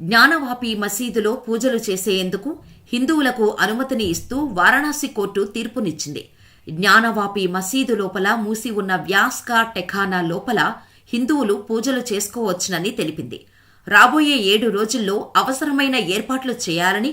జ్ఞానవాపి మసీదులో పూజలు చేసేందుకు హిందువులకు అనుమతిని ఇస్తూ వారణాసి కోర్టు తీర్పునిచ్చింది. జ్ఞానవాపి మసీదు లోపల మూసి ఉన్న వ్యాస్కా టెఖానా లోపల హిందువులు పూజలు చేసుకోవచ్చునని తెలిపింది. రాబోయే ఏడు రోజుల్లో అవసరమైన ఏర్పాట్లు చేయాలని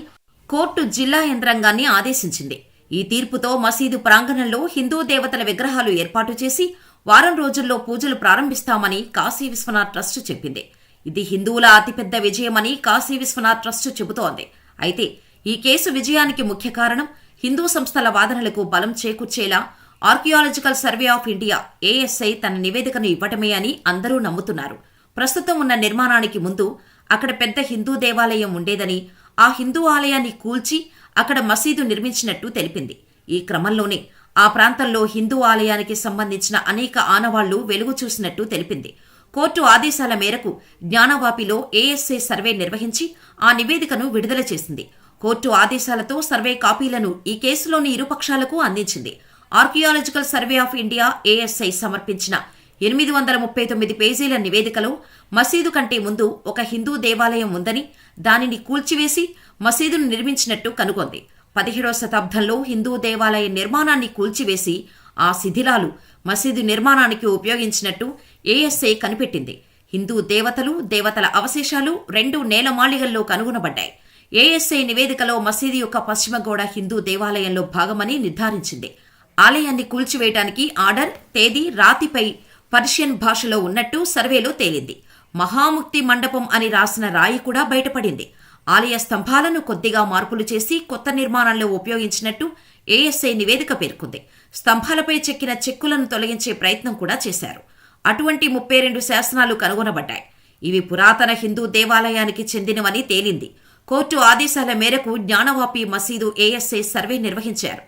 కోర్టు జిల్లా యంత్రాంగాన్ని ఆదేశించింది. ఈ తీర్పుతో మసీదు ప్రాంగణంలో హిందూ దేవతల విగ్రహాలు ఏర్పాటు చేసి వారం రోజుల్లో పూజలు ప్రారంభిస్తామని కాశీ విశ్వనాథ్ ట్రస్ట్ చెప్పింది. ఇది హిందువుల అతిపెద్ద విజయమని కాశీ విశ్వనాథ్ ట్రస్ట్ చెబుతోంది. అయితే ఈ కేసు విజయానికి ముఖ్య కారణం హిందూ సంస్థల వాదనలకు బలం చేకూర్చేలా archaeological survey of India ASI తన నివేదికను ఇవ్వటమే అని అందరూ నమ్ముతున్నారు. ప్రస్తుతం ఉన్న నిర్మాణానికి ముందు అక్కడ పెద్ద హిందూ దేవాలయం ఉండేదని ఆ హిందూ ఆలయాన్ని కూల్చి అక్కడ మసీదు నిర్మించినట్టు తెలిపింది. ఈ క్రమంలోనే ఆ ప్రాంతంలో హిందూ ఆలయానికి సంబంధించిన అనేక ఆనవాళ్ళు వెలుగు చూసినట్టు తెలిపింది. కోర్టు ఆదేశాల మేరకు జ్ఞానవాపిలో ఏఎస్ఐ సర్వే నిర్వహించి ఆ నివేదికను విడుదల చేసింది. కోర్టు ఆదేశాలతో సర్వే కాపీలను ఈ కేసులోని ఇరుపక్షాలకు అందించింది. Archaeological survey of India ASI సమర్పించిన ఎనిమిది వందల ముప్పై తొమ్మిది పేజీల నివేదికలో మసీదు కంటే ముందు ఒక హిందూ దేవాలయం ఉందని దానిని కూల్చివేసి మసీదును నిర్మించినట్టు కనుగొంది. పదిహేడవ శతాబ్దంలో హిందూ దేవాలయ నిర్మాణాన్ని కూల్చివేసి ఆ శిథిలాలు మసీదు నిర్మాణానికి ఉపయోగించినట్టు ఏఎస్ఐ కనిపెట్టింది. హిందూ దేవతలు దేవతల అవశేషాలు రెండు నేలమాళిగల్లో కనుగొనబడ్డాయి. ఏఎస్ఐ నివేదికలో మసీదు యొక్క పశ్చిమ గోడ హిందూ దేవాలయంలో భాగమని నిర్ధారించింది. ఆలయాన్ని కూల్చివేయటానికి ఆర్డర్ తేదీ రాతిపై పర్షియన్ భాషలో ఉన్నట్టు సర్వేలో తేలింది. మహాముక్తి మండపం అని రాసిన రాయి కూడా బయటపడింది. ఆలయ స్తంభాలను కొద్దిగా మార్పులు చేసి కొత్త నిర్మాణంలో ఉపయోగించినట్టు ఏఎస్ఐ నివేదిక పేర్కొంది. స్తంభాలపై చెక్కిన చెక్కులను తొలగించే ప్రయత్నం కూడా చేశారు. అటువంటి ముప్పై రెండు శాసనాలు కనుగొనబడ్డాయి. ఇవి పురాతన హిందూ దేవాలయానికి చెందినవని తేలింది. కోర్టు ఆదేశాల మేరకు జ్ఞానవాపి మసీదు ఏఎస్ఐ సర్వే నిర్వహించారు.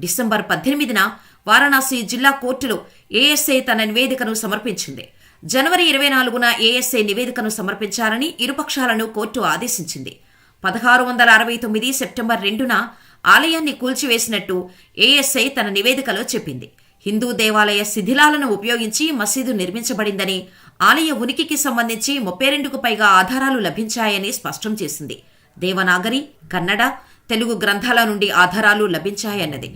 డిసెంబర్ పద్దెనిమిదిన వారణాసి జిల్లా కోర్టులో ఏఎస్ఐ తన నివేదికను సమర్పించింది. జనవరి ఇరవై నాలుగున ఏఎస్ఐ నివేదికను సమర్పించాలని ఇరుపక్షాలను కోర్టు ఆదేశించింది. పదహారు వందల అరవై తొమ్మిది సెప్టెంబర్ రెండున ఆలయాన్ని కూల్చివేసినట్టు ఏఎస్ఐ తన నివేదికలో చెప్పింది. హిందూ దేవాలయ శిథిలాలను ఉపయోగించి మసీదు నిర్మించబడిందని ఆలయ ఉనికికి సంబంధించి ముప్పై రెండుకు పైగా ఆధారాలు లభించాయని స్పష్టం చేసింది. దేవనాగరి కన్నడ తెలుగు గ్రంథాల నుండి ఆధారాలు లభించాయన్నది.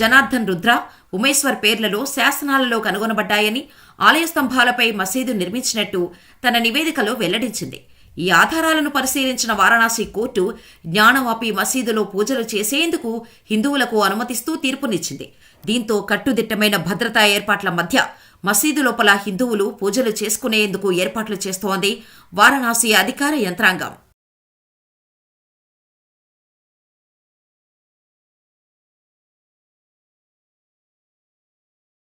జనార్దన్ రుద్ర ఉమేశ్వర్ పేర్లలో శాసనాలలో కనుగొనబడ్డాయని ఆలయ స్తంభాలపై మసీదు నిర్మించినట్టు తన నివేదికలో వెల్లడించింది. ఈ ఆధారాలను పరిశీలించిన వారణాసి కోర్టు జ్ఞానవాపి మసీదులో పూజలు చేసేందుకు హిందువులకు అనుమతిస్తూ తీర్పునిచ్చింది. దీంతో కట్టుదిట్టమైన భద్రతా ఏర్పాట్ల మధ్య మసీదు లోపల హిందువులు పూజలు చేసుకునేందుకు ఏర్పాట్లు చేస్తోంది వారణాసి అధికార యంత్రాంగం.